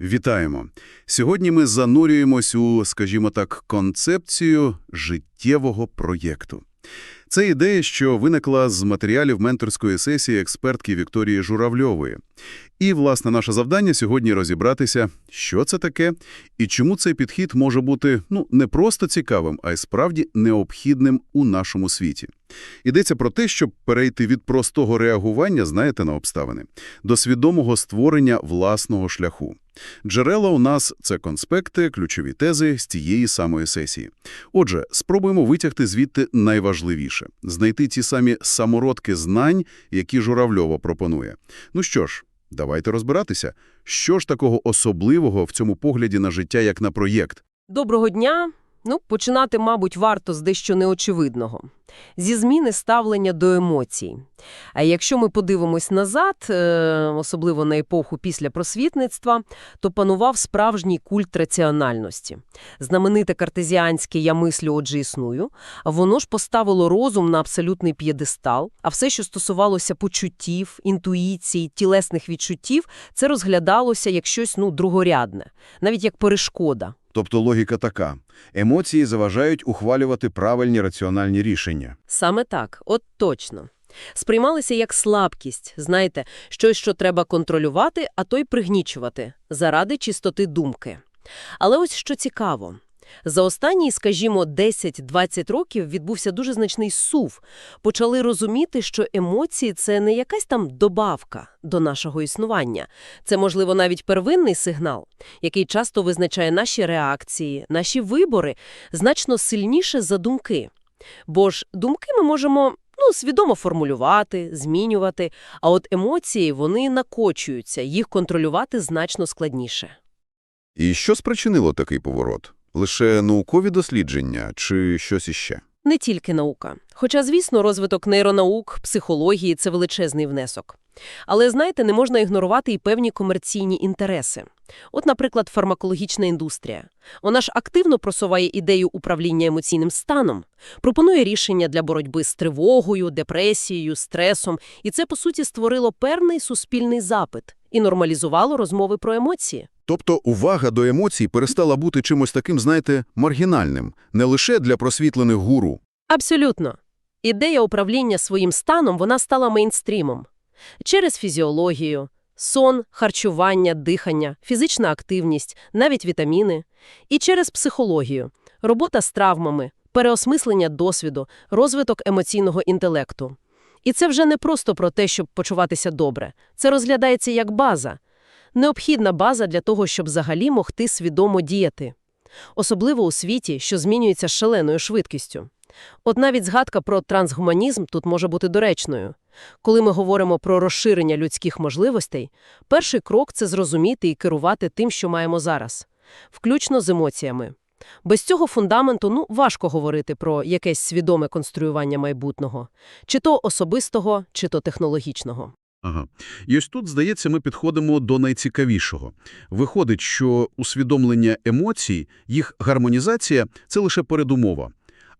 Вітаємо! Сьогодні ми занурюємось у, скажімо так, концепцію життєвого проєкту. Це ідея, що виникла з матеріалів менторської сесії експертки Вікторії Журавльової. І, власне, наше завдання сьогодні розібратися, що це таке і чому цей підхід може бути ну, не просто цікавим, а й справді необхідним у нашому світі. Йдеться про те, щоб перейти від простого реагування, знаєте, на обставини, до свідомого створення власного шляху. Джерела у нас – це конспекти, ключові тези з тієї самої сесії. Отже, спробуємо витягти звідти найважливіше – знайти ті самі самородки знань, які Журавльова пропонує. Ну що ж, давайте розбиратися. Що ж такого особливого в цьому погляді на життя як на проєкт? Доброго дня. Ну, починати, мабуть, варто з дещо неочевидного. Зі зміни ставлення до емоцій. А якщо ми подивимось назад, е, особливо на епоху після просвітництва, то панував справжній культ раціональності. Знамените картезіанське «я мислю, отже існую», воно ж поставило розум на абсолютний п'єдестал, а все, що стосувалося почуттів, інтуїцій, тілесних відчуттів, це розглядалося як щось, ну, другорядне, навіть як перешкода. Тобто логіка така. Емоції заважають ухвалювати правильні раціональні рішення. Саме так, от точно. Сприймалися як слабкість, знаєте, щось, що треба контролювати, а то й пригнічувати, заради чистоти думки. Але ось що цікаво. За останні, скажімо, 10-20 років відбувся дуже значний сув. Почали розуміти, що емоції – це не якась там добавка до нашого існування. Це, можливо, навіть первинний сигнал, який часто визначає наші реакції, наші вибори, значно сильніше за думки. Бо ж думки ми можемо ну, свідомо формулювати, змінювати, а от емоції, вони накочуються, їх контролювати значно складніше. І що спричинило такий поворот? Лише наукові дослідження чи щось іще? Не тільки наука. Хоча, звісно, розвиток нейронаук, психології – це величезний внесок. Але, знаєте, не можна ігнорувати і певні комерційні інтереси. От, наприклад, фармакологічна індустрія. Вона ж активно просуває ідею управління емоційним станом, пропонує рішення для боротьби з тривогою, депресією, стресом, і це, по суті, створило певний суспільний запит і нормалізувало розмови про емоції. Тобто увага до емоцій перестала бути чимось таким, знаєте, маргінальним, не лише для просвітлених гуру. Абсолютно. Ідея управління своїм станом, вона стала мейнстрімом. Через фізіологію, сон, харчування, дихання, фізична активність, навіть вітаміни. І через психологію, робота з травмами, переосмислення досвіду, розвиток емоційного інтелекту. І це вже не просто про те, щоб почуватися добре. Це розглядається як база. Необхідна база для того, щоб взагалі могти свідомо діяти. Особливо у світі, що змінюється шаленою швидкістю. От навіть згадка про трансгуманізм тут може бути доречною. Коли ми говоримо про розширення людських можливостей, перший крок – це зрозуміти і керувати тим, що маємо зараз. Включно з емоціями. Без цього фундаменту ну, важко говорити про якесь свідоме конструювання майбутнього. Чи то особистого, чи то технологічного. Ага. І ось тут, здається, ми підходимо до найцікавішого. Виходить, що усвідомлення емоцій, їх гармонізація – це лише передумова.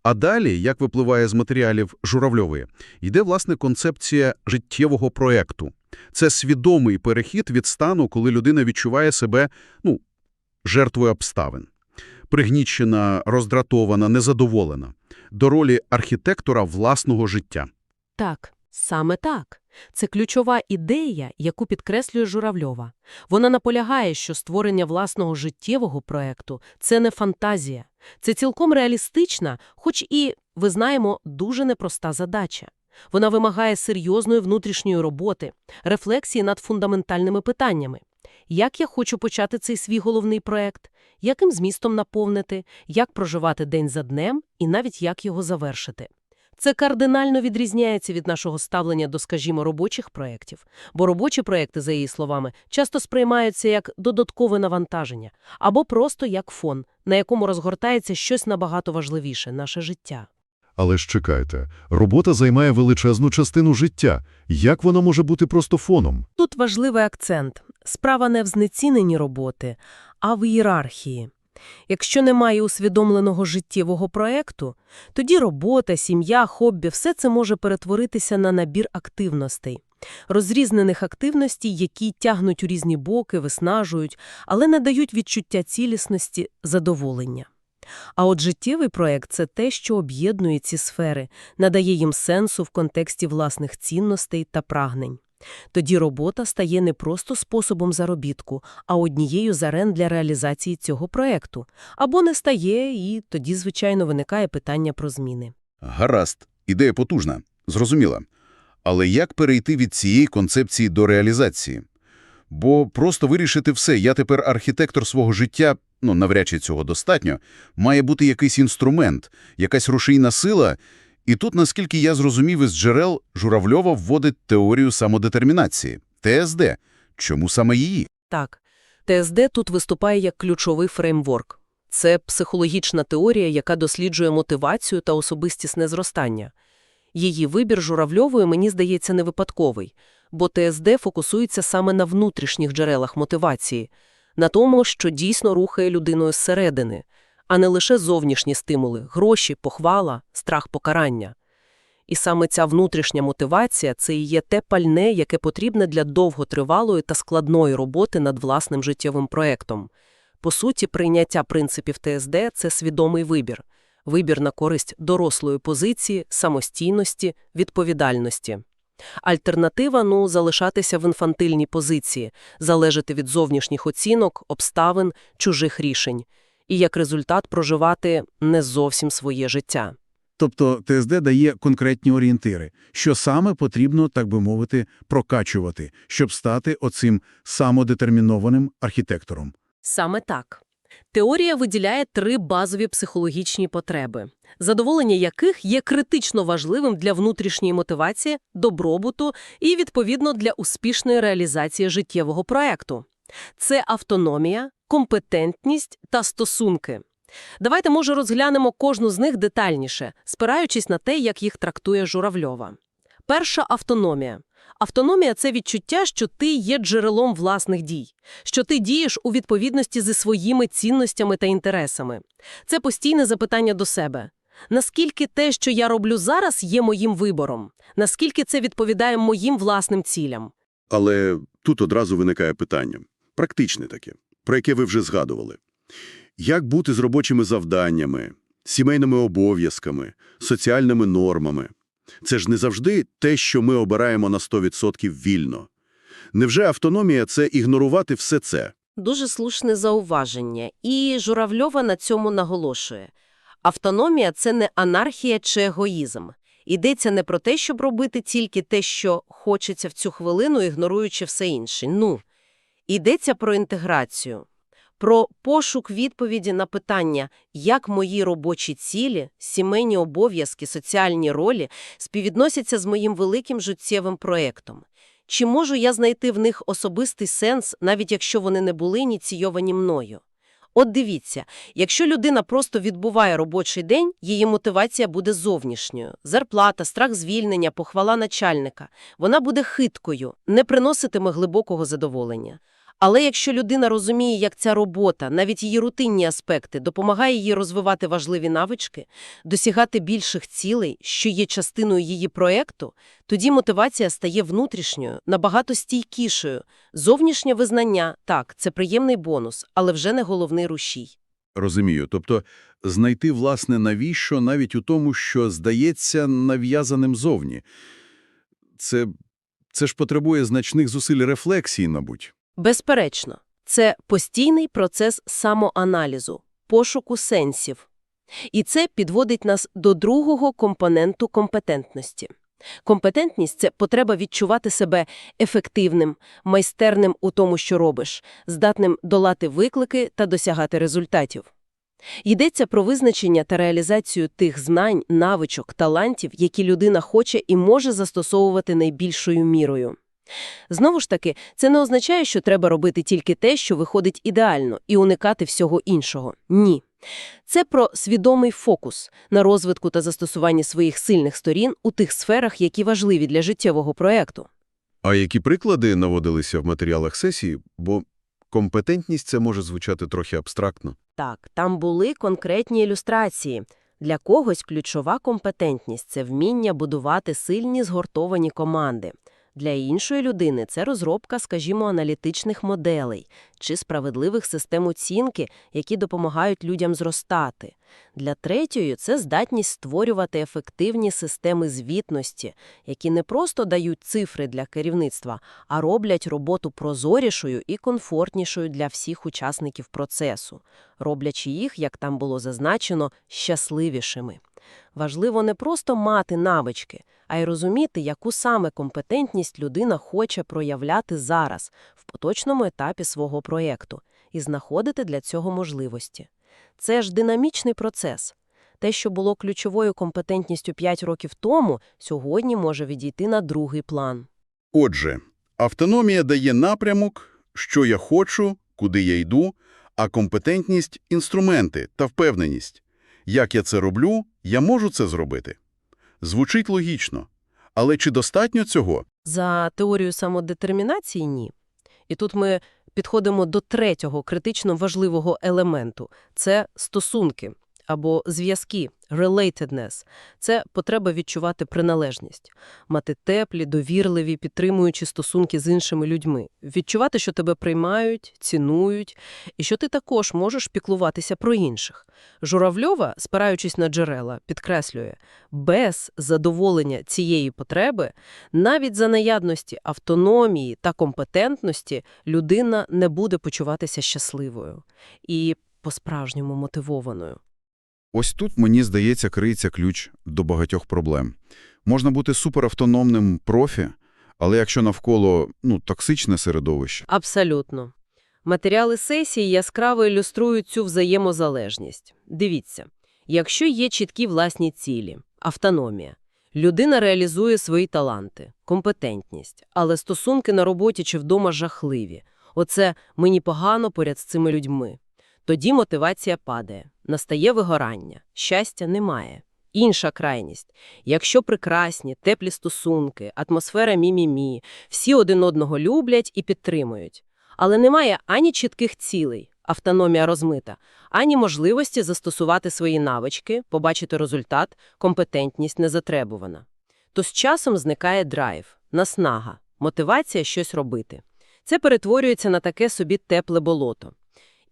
А далі, як випливає з матеріалів Журавльової, йде, власне, концепція життєвого проекту. Це свідомий перехід від стану, коли людина відчуває себе, ну, жертвою обставин. Пригнічена, роздратована, незадоволена. До ролі архітектора власного життя. Так, саме так. Це ключова ідея, яку підкреслює Журавльова. Вона наполягає, що створення власного життєвого проекту – це не фантазія. Це цілком реалістична, хоч і, ви знаємо, дуже непроста задача. Вона вимагає серйозної внутрішньої роботи, рефлексії над фундаментальними питаннями. Як я хочу почати цей свій головний проект? Яким змістом наповнити? Як проживати день за днем? І навіть як його завершити? Це кардинально відрізняється від нашого ставлення до, скажімо, робочих проєктів. Бо робочі проєкти, за її словами, часто сприймаються як додаткове навантаження або просто як фон, на якому розгортається щось набагато важливіше – наше життя. Але ж чекайте, робота займає величезну частину життя. Як вона може бути просто фоном? Тут важливий акцент. Справа не в знеціненні роботи, а в ієрархії. Якщо немає усвідомленого життєвого проекту, тоді робота, сім'я, хобі – все це може перетворитися на набір активностей. Розрізнених активностей, які тягнуть у різні боки, виснажують, але не дають відчуття цілісності, задоволення. А от життєвий проект – це те, що об'єднує ці сфери, надає їм сенсу в контексті власних цінностей та прагнень. Тоді робота стає не просто способом заробітку, а однією з арен для реалізації цього проекту. Або не стає, і тоді, звичайно, виникає питання про зміни. Гаразд, ідея потужна, зрозуміла. Але як перейти від цієї концепції до реалізації? Бо просто вирішити все, я тепер архітектор свого життя, ну, навряд чи цього достатньо, має бути якийсь інструмент, якась рушійна сила. І тут, наскільки я зрозумів із джерел, Журавльова вводить теорію самодетермінації – ТСД. Чому саме її? Так, ТСД тут виступає як ключовий фреймворк. Це психологічна теорія, яка досліджує мотивацію та особистісне зростання. Її вибір Журавльової, мені здається, не випадковий, бо ТСД фокусується саме на внутрішніх джерелах мотивації, на тому, що дійсно рухає людиною зсередини, а не лише зовнішні стимули – гроші, похвала, страх покарання. І саме ця внутрішня мотивація – це і є те пальне, яке потрібне для довготривалої та складної роботи над власним життєвим проектом. По суті, прийняття принципів ТСД – це свідомий вибір. Вибір на користь дорослої позиції, самостійності, відповідальності. Альтернатива – ну, залишатися в інфантильній позиції, залежати від зовнішніх оцінок, обставин, чужих рішень. І як результат проживати не зовсім своє життя. Тобто ТСД дає конкретні орієнтири, що саме потрібно, так би мовити, прокачувати, щоб стати оцим самодетермінованим архітектором. Саме так. Теорія виділяє три базові психологічні потреби, задоволення яких є критично важливим для внутрішньої мотивації, добробуту і, відповідно, для успішної реалізації життєвого проекту. Це автономія, компетентність та стосунки. Давайте, може, розглянемо кожну з них детальніше, спираючись на те, як їх трактує Журавльова. Перша – автономія. Автономія – це відчуття, що ти є джерелом власних дій, що ти дієш у відповідності зі своїми цінностями та інтересами. Це постійне запитання до себе. Наскільки те, що я роблю зараз, є моїм вибором? Наскільки це відповідає моїм власним цілям? Але тут одразу виникає питання. Практичне таке, про яке ви вже згадували. Як бути з робочими завданнями, сімейними обов'язками, соціальними нормами? Це ж не завжди те, що ми обираємо на 100% вільно. Невже автономія – це ігнорувати все це? Дуже слушне зауваження, і Журавльова на цьому наголошує. Автономія – це не анархія чи егоїзм. Йдеться не про те, щоб робити тільки те, що хочеться в цю хвилину, ігноруючи все інше. Ну, йдеться про інтеграцію, про пошук відповіді на питання, як мої робочі цілі, сімейні обов'язки, соціальні ролі співвідносяться з моїм великим життєвим проєктом. Чи можу я знайти в них особистий сенс, навіть якщо вони не були ініційовані мною? От дивіться, якщо людина просто відбуває робочий день, її мотивація буде зовнішньою. Зарплата, страх звільнення, похвала начальника. Вона буде хиткою, не приноситиме глибокого задоволення. Але якщо людина розуміє, як ця робота, навіть її рутинні аспекти, допомагає їй розвивати важливі навички, досягати більших цілей, що є частиною її проєкту, тоді мотивація стає внутрішньою, набагато стійкішою. Зовнішнє визнання – так, це приємний бонус, але вже не головний рушій. Розумію. Тобто знайти, власне, навіщо навіть у тому, що здається нав'язаним зовні. Це, це ж потребує значних зусиль рефлексії, мабуть. Безперечно, це постійний процес самоаналізу, пошуку сенсів. І це підводить нас до другого компоненту компетентності. Компетентність – це потреба відчувати себе ефективним, майстерним у тому, що робиш, здатним долати виклики та досягати результатів. Йдеться про визначення та реалізацію тих знань, навичок, талантів, які людина хоче і може застосовувати найбільшою мірою. Знову ж таки, це не означає, що треба робити тільки те, що виходить ідеально, і уникати всього іншого. Ні. Це про свідомий фокус на розвитку та застосуванні своїх сильних сторін у тих сферах, які важливі для життєвого проекту. А які приклади наводилися в матеріалах сесії? Бо компетентність це може звучати трохи абстрактно. Так, там були конкретні ілюстрації. Для когось ключова компетентність – це вміння будувати сильні згуртовані команди. Для іншої людини це розробка, скажімо, аналітичних моделей чи справедливих систем оцінки, які допомагають людям зростати. Для третьої це здатність створювати ефективні системи звітності, які не просто дають цифри для керівництва, а роблять роботу прозорішою і комфортнішою для всіх учасників процесу, роблячи їх, як там було зазначено, щасливішими. Важливо не просто мати навички, а й розуміти, яку саме компетентність людина хоче проявляти зараз, в поточному етапі свого проєкту, і знаходити для цього можливості. Це ж динамічний процес. Те, що було ключовою компетентністю 5 років тому, сьогодні може відійти на другий план. Отже, автономія дає напрямок, що я хочу, куди я йду, а компетентність – інструменти та впевненість. Як я це роблю, я можу це зробити. Звучить логічно. Але чи достатньо цього? За теорію самодетермінації – ні. І тут ми підходимо до третього критично важливого елементу – це стосунки або зв'язки, relatedness. Це потреба відчувати приналежність, мати теплі, довірливі, підтримуючі стосунки з іншими людьми, відчувати, що тебе приймають, цінують, і що ти також можеш піклуватися про інших. Журавльова, спираючись на джерела, підкреслює, без задоволення цієї потреби навіть за наявності автономії та компетентності людина не буде почуватися щасливою і по-справжньому мотивованою. Ось тут, мені здається, криється ключ до багатьох проблем. Можна бути суперавтономним профі, але якщо навколо ну, токсичне середовище, Абсолютно. Матеріали сесії яскраво ілюструють цю взаємозалежність. Дивіться, якщо є чіткі власні цілі, автономія, людина реалізує свої таланти, компетентність, але стосунки на роботі чи вдома жахливі. Оце «мені погано поряд з цими людьми». Тоді мотивація падає, настає вигорання, щастя немає. Інша крайність. Якщо прекрасні, теплі стосунки, атмосфера мі-мі-мі, всі один одного люблять і підтримують. Але немає ані чітких цілей, автономія розмита, ані можливості застосувати свої навички, побачити результат, компетентність не затребувана. То з часом зникає драйв, наснага, мотивація щось робити. Це перетворюється на таке собі тепле болото.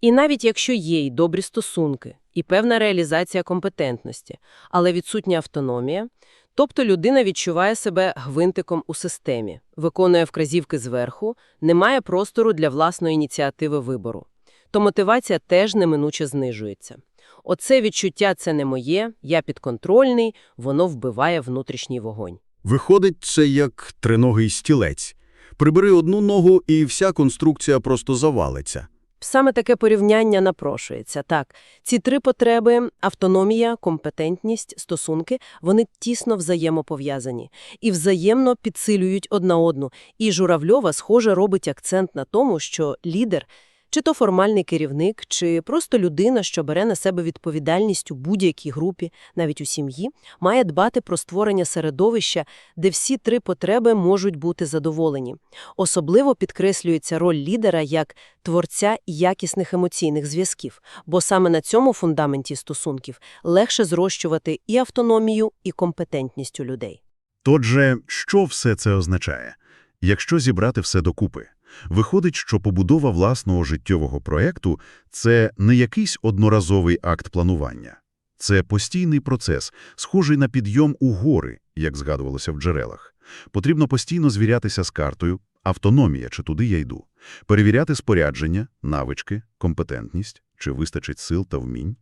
І навіть якщо є й добрі стосунки, і певна реалізація компетентності, але відсутня автономія, тобто людина відчуває себе гвинтиком у системі, виконує вказівки зверху, не має простору для власної ініціативи вибору, то мотивація теж неминуче знижується. Оце відчуття «це не моє», «я підконтрольний», воно вбиває внутрішній вогонь. Виходить, це як триногий стілець. Прибери одну ногу, і вся конструкція просто завалиться. Саме таке порівняння напрошується. Так, ці три потреби – автономія, компетентність, стосунки – вони тісно взаємопов'язані і взаємно підсилюють одна одну. І Журавльова, схоже, робить акцент на тому, що лідер – чи то формальний керівник, чи просто людина, що бере на себе відповідальність у будь-якій групі, навіть у сім'ї, має дбати про створення середовища, де всі три потреби можуть бути задоволені. Особливо підкреслюється роль лідера як творця якісних емоційних зв'язків, бо саме на цьому фундаменті стосунків легше зрощувати і автономію, і компетентність у людей. Тотже, що все це означає? Якщо зібрати все докупи, виходить, що побудова власного життєвого проєкту – це не якийсь одноразовий акт планування. Це постійний процес, схожий на підйом у гори, як згадувалося в джерелах. Потрібно постійно звірятися з картою, автономія, чи туди я йду, перевіряти спорядження, навички, компетентність, чи вистачить сил та вмінь,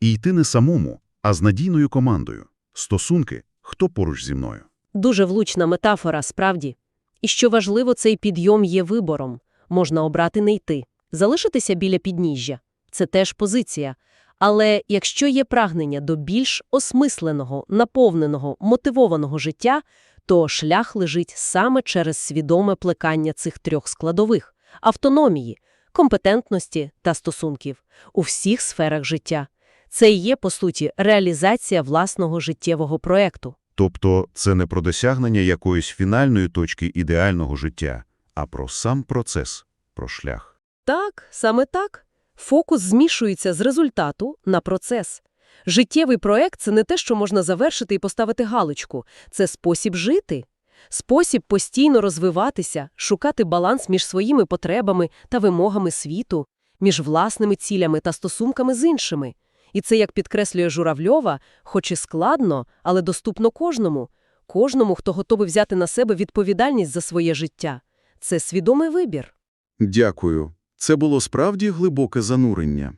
і йти не самому, а з надійною командою. Стосунки – хто поруч зі мною. Дуже влучна метафора, справді. І що важливо, цей підйом є вибором. Можна обрати не йти, залишитися біля підніжжя. Це теж позиція. Але якщо є прагнення до більш осмисленого, наповненого, мотивованого життя, то шлях лежить саме через свідоме плекання цих трьох складових – автономії, компетентності та стосунків у всіх сферах життя. Це і є, по суті, реалізація власного життєвого проекту. Тобто це не про досягнення якоїсь фінальної точки ідеального життя, а про сам процес, про шлях. Так, саме так. Фокус змішується з результату на процес. Життєвий проект – це не те, що можна завершити і поставити галочку. Це спосіб жити. Спосіб постійно розвиватися, шукати баланс між своїми потребами та вимогами світу, між власними цілями та стосунками з іншими. І це, як підкреслює Журавльова, хоч і складно, але доступно кожному. Кожному, хто готовий взяти на себе відповідальність за своє життя. Це свідомий вибір. Дякую. Це було справді глибоке занурення.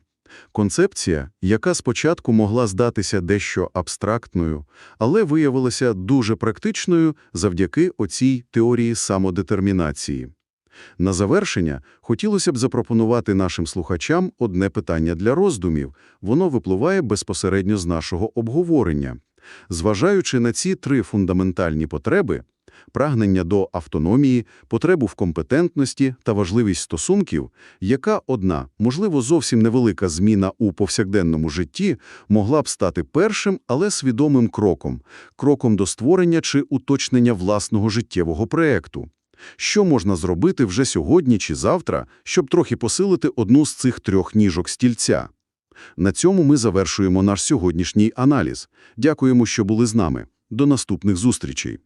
Концепція, яка спочатку могла здатися дещо абстрактною, але виявилася дуже практичною завдяки оцій теорії самодетермінації. На завершення хотілося б запропонувати нашим слухачам одне питання для роздумів. Воно випливає безпосередньо з нашого обговорення. Зважаючи на ці три фундаментальні потреби – прагнення до автономії, потребу в компетентності та важливість стосунків, яка одна, можливо, зовсім невелика зміна у повсякденному житті могла б стати першим, але свідомим кроком, кроком до створення чи уточнення власного життєвого проєкту. Що можна зробити вже сьогодні чи завтра, щоб трохи посилити одну з цих трьох ніжок стільця? На цьому ми завершуємо наш сьогоднішній аналіз. Дякуємо, що були з нами. До наступних зустрічей.